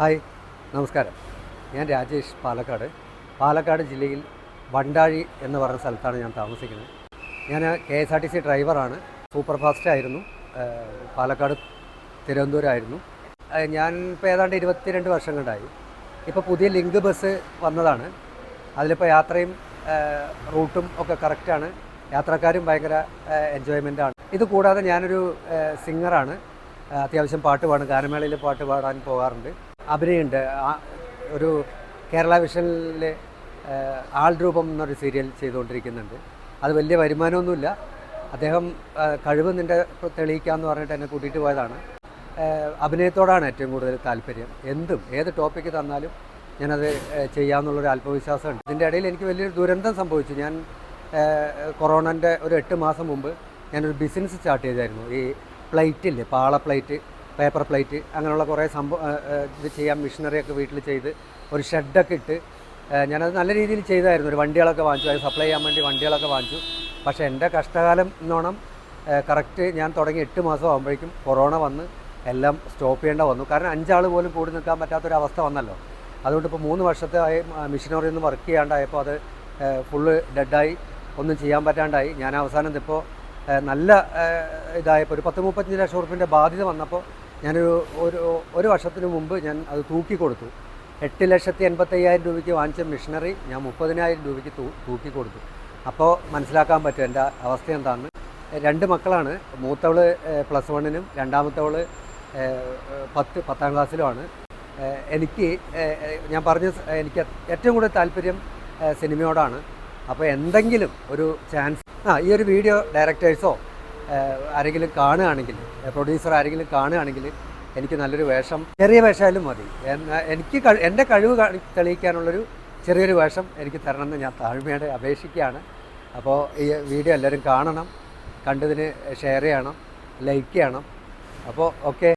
Hi നമസ്കാരം. ഞാൻ രാജേഷ് പാലക്കാട്. പാലക്കാട് ജില്ലയിൽ വണ്ടാഴി എന്ന് പറയുന്ന സ്ഥലത്താണ് ഞാൻ താമസിക്കുന്നത്. ഞാൻ K S R T C ഡ്രൈവറാണ്. സൂപ്പർ ഫാസ്റ്റ് ആയിരുന്നു പാലക്കാട് തിരുവനന്തപുരമായിരുന്നു. ഞാൻ ഇപ്പോൾ ഏതാണ്ട് ഇരുപത്തിരണ്ട് വർഷം കൊണ്ടായി ഇപ്പോൾ പുതിയ ലിങ്ക് ബസ് വന്നതാണ്. അതിലിപ്പോൾ യാത്രയും റൂട്ടും ഒക്കെ കറക്റ്റാണ് യാത്രക്കാരും ഭയങ്കര ആണ്. ഇത് കൂടാതെ ഞാനൊരു സിംഗറാണ് അത്യാവശ്യം പാട്ട് പാടും. ഗാനമേളയിൽ പാട്ട് പാടാൻ പോകാറുണ്ട്. അഭിനയമുണ്ട് ആ- ഒരു കേരള വിഷനിലെ ആൾ രൂപം എന്നൊരു സീരിയൽ ചെയ്തുകൊണ്ടിരിക്കുന്നുണ്ട്. അത് വലിയ വരുമാനമൊന്നുമില്ല. അദ്ദേഹം കഴിവ് നിന്റെ തെളിയിക്കാമെന്ന് പറഞ്ഞിട്ട് എന്നെ കൂട്ടിയിട്ട് പോയതാണ്. അഭിനയത്തോടാണ് ഏറ്റവും കൂടുതൽ താല്പര്യം. എന്തും ഏത് ടോപ്പിക്ക് തന്നാലും ഞാനത് ചെയ്യാമെന്നുള്ളൊരു ആത്മവിശ്വാസമുണ്ട് ഇതിന്റെ ഇടയിൽ എനിക്ക് വലിയൊരു ദുരന്തം സംഭവിച്ചു. ഞാൻ കൊറോണന്റെ ഒരു എട്ട് മാസം മുമ്പ് ഞാനൊരു ബിസിനസ് സ്റ്റാർട്ട് ചെയ്തായിരുന്നു. ഈ പ്ലേറ്റില്ലേ പാള പ്ലേറ്റ്. പേപ്പർ പ്ലേറ്റ് അങ്ങനെയുള്ള കുറേ സംഭവം ഇത് ചെയ്യാൻ മിഷനറിയൊക്കെ വീട്ടിൽ ചെയ്ത് ഒരു ഷെഡൊക്കെ ഇട്ട് ഞാനത് നല്ല രീതിയിൽ ചെയ്തായിരുന്നു. ഒരു വണ്ടികളൊക്കെ വാങ്ങിച്ചു അത് സപ്ലൈ ചെയ്യാൻ വേണ്ടി വണ്ടികളൊക്കെ വാങ്ങിച്ചു. പക്ഷേ എന്റെ കഷ്ടകാലം എന്നോണം കറക്റ്റ് ഞാൻ തുടങ്ങി എട്ട് മാസം ആകുമ്പോഴേക്കും കൊറോണ വന്ന് എല്ലാം സ്റ്റോപ്പ് ചെയ്യേണ്ട വന്നു. കാരണം അഞ്ചാൾ പോലും കൂടി നിൽക്കാൻ പറ്റാത്തൊരവസ്ഥ വന്നല്ലോ. അതുകൊണ്ട് ഇപ്പോൾ മൂന്ന് വർഷത്തെ ആയി മിഷനറി ഒന്ന് വർക്ക് ചെയ്യാണ്ടായപ്പോൾ അത് ഫുള്ള് ഡെഡായി ഒന്നും ചെയ്യാൻ പറ്റാണ്ടായി. ഞാൻ അവസാനം ഇപ്പോൾ നല്ല ഇതായപ്പോൾ ഒരു പത്ത് മുപ്പത്തഞ്ച് ലക്ഷം ഉറുപ്പിന്റെ ബാധ്യത വന്നപ്പോൾ ഞാനൊരു ഒരു ഒരു വർഷത്തിന് മുമ്പ് ഞാൻ അത് തൂക്കി കൊടുത്തു. എട്ട് ലക്ഷത്തി എൺപത്തയ്യായിരം രൂപയ്ക്ക് വാങ്ങിച്ച മിഷനറി ഞാൻ മുപ്പതിനായിരം രൂപയ്ക്ക് തൂക്കി കൊടുത്തു. അപ്പോൾ മനസ്സിലാക്കാൻ പറ്റും എന്റെ അവസ്ഥ എന്താണെന്ന് രണ്ട് മക്കളാണ്. മൂത്തവൾ പ്ലസ് വണ്ണിനും രണ്ടാമത്തവൾ പത്ത് പത്താം ക്ലാസ്സിലുമാണ്. എനിക്ക് ഞാൻ പറഞ്ഞ എനിക്ക് ഏറ്റവും കൂടുതൽ താല്പര്യം സിനിമയോടാണ്. അപ്പോൾ എന്തെങ്കിലും ഒരു ചാൻസ് ആ ഈ ഒരു വീഡിയോ ഡയറക്ടേഴ്സോ ആരെങ്കിലും കാണുകയാണെങ്കിൽ പ്രൊഡ്യൂസർ ആരെങ്കിലും കാണുകയാണെങ്കിൽ എനിക്ക് നല്ലൊരു വേഷം ചെറിയ വേഷമായാലും മതി. എനിക്ക് എന്റെ കഴിവ് തെളിയിക്കാനുള്ളൊരു ചെറിയൊരു വേഷം എനിക്ക് തരണമെന്ന് ഞാൻ താഴ്മയോടെ അപേക്ഷിക്കുകയാണ്. അപ്പോൾ ഈ വീഡിയോ എല്ലാവരും കാണണം കണ്ടതിന് ഷെയർ ചെയ്യണം ലൈക്ക് ചെയ്യണം. അപ്പോൾ ഓക്കെ.